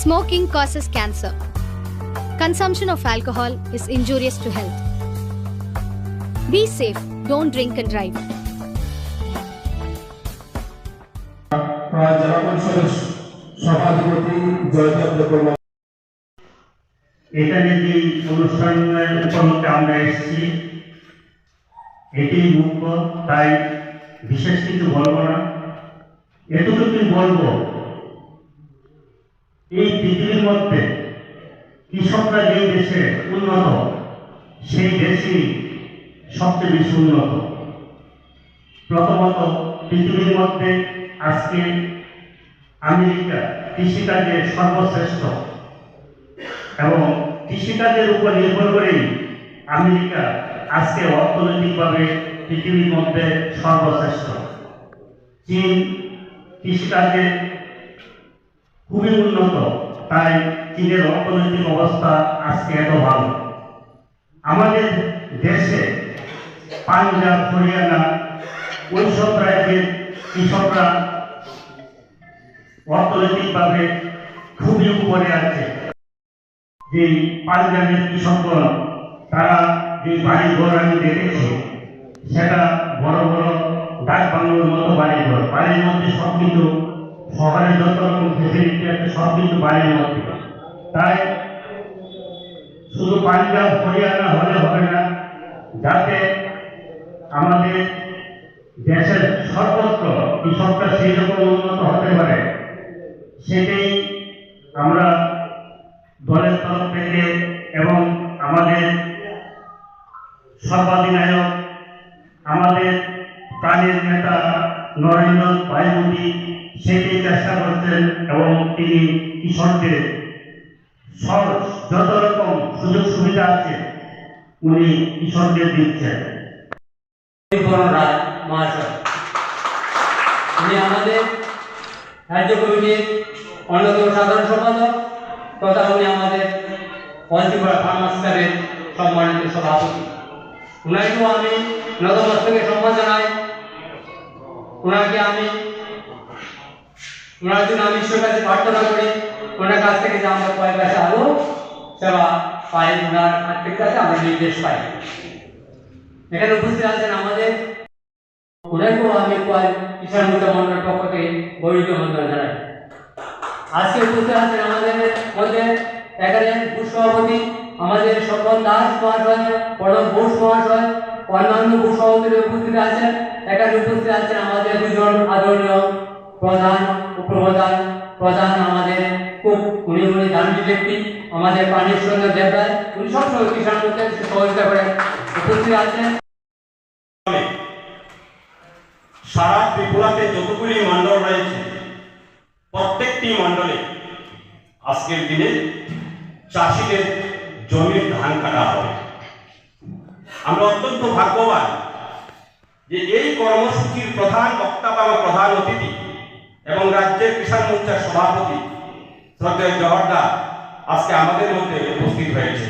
Smoking causes cancer. Consumption of alcohol is injurious to health. Be safe, don't drink and drive. জেলা পরিষদের সভাধিপতি জয়দেব দেববর্মা এখানে যে অনুষ্ঠানের উপলক্ষে আমরা এসেছি এটি মুখ্য তাই বিশেষ কিছু বলবো না এতটুকুই বলবো এই পৃথিবীর মধ্যে কৃষকরা যেই দেশে উন্নত, সেই দেশই সবচেয়ে বেশি উন্নত। প্রথমত পৃথিবীর মধ্যে আজকে আমেরিকা কৃষিকাজে সর্বশ্রেষ্ঠ এবং কৃষিকাজের উপর নির্ভর করেই আমেরিকা আজকে অর্থনৈতিকভাবে পৃথিবীর মধ্যে সর্বশ্রেষ্ঠ। চীন কৃষিকাজে খুবই উন্নত। তাই চীনের অর্থনৈতিক অবস্থা আজকে এত ভালো। আমাদের দেশে পাঞ্জাব, হরিয়ানা, ওইসব রাজ্যের কৃষকরা অর্থনৈতিকভাবে খুবই উপরে আছে। যে পাঞ্জাবের কৃষকগণ, তারা যে বাড়ি ঘর আমি দেখেছি, সেটা বড় বড় ডাক বাংলোর মতো বাড়ি ঘর বাড়ির মধ্যে সব কিছু শহরে যত রকম ফেসিলিটি আছে সব কিছু বাড়ির মধ্যে তাই শুধু পাঞ্জাব হরিয়ানা হলে হবে না। যাতে আমাদের দেশের সর্বত্র কৃষকরা সেই রকম উন্নত হতে পারে, সেটাই আমরা দলের তরফ থেকে এবং আমাদের সর্বাধিনায়ক, আমাদের প্রাণের নেতা নরেন্দ্র ভাই মোদী সেটাই চেষ্টা করছেন এবং তিনি কৃষকদের সব যত রকম সুযোগ সুবিধা আছে, উনি কৃষকদের দিচ্ছেন? রায় উনি আমাদের রাজ্য কমিটির অন্যতম সাধারণ সম্পাদক, তথা উনি আমাদের পঞ্চগড় ফার্মাস ক্লাবের সম্মানিত সভাপতি। উনাকেও আমি নতমস্তকে সম্মান জানাই ওনাকে আমি? ওনার জন্য আমি ঈশ্বরের কাছে প্রার্থনা করি, ওনার কাছ থেকে যে আমরা কয়েক কাছে আরও সেবা পাই, ওনার আর্থিক কাছে আমরা নির্দেশ পাই। এখানে উপস্থিত আছেন আমাদের ওনাকেও আমি কয়েক কিষাণ মন্ডলের পক্ষ থেকে গরিব মন্ডল জানাই। আজকে উপস্থিত আছেন আমাদের মধ্যে এখানে ভূসভাপতি আমাদের সকল দাস মহাশয় প্রণব ঘোষ মহাশয়, অন্যান্য ভূসভাপতি উপস্থিত আছেন। এখানে উপস্থিত আছেন আমাদের দুজন আদরণীয় প্রধান উপপ্রধান প্রধান আমাদের খুব উনি উনি দানবী ব্যক্তি, আমাদের পানির সুন্দর দেবরায়। উনি সবসময় কিষাণ মুদ্রা সহযোগিতা করেন উপস্থিত আছেন। সারা ত্রিপুরাতে যতগুলি মণ্ডল রয়েছে, প্রত্যেকটি মণ্ডলে আজকের দিনে চাষিদের জমির ধান কাটা হবে আমরা অত্যন্ত ভাগ্যবান যে এই কর্মসূচির প্রধান বক্তা বা প্রধান অতিথি এবং রাজ্যের কিষাণ মোর্চার সভাপতি শ্রদ্ধেয় জহরদা আজকে আমাদের মধ্যে উপস্থিত হয়েছে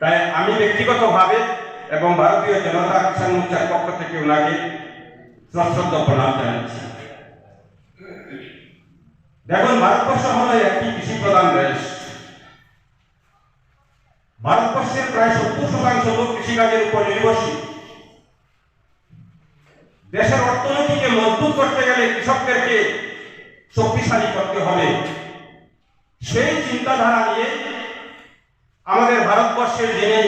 তাই আমি ব্যক্তিগতভাবে এবং ভারতীয় জনতা কিষাণ মোর্চার পক্ষ থেকে ওনাকে সশ্রদ্ধ প্রণাম জানাচ্ছি। দেখুন, ভারতবর্ষ হলো একটি কৃষি প্রধান দেশ ভারতবর্ষের প্রায় সত্তর শতাংশ লোক কৃষিকাজের উপর নির্ভরশীল। দেশের অর্থনীতিকে মজবুত করতে গেলে কৃষকদেরকে শক্তিশালী করতে হবে। সেই চিন্তাধারা নিয়ে আমাদের ভারতবর্ষের যিনি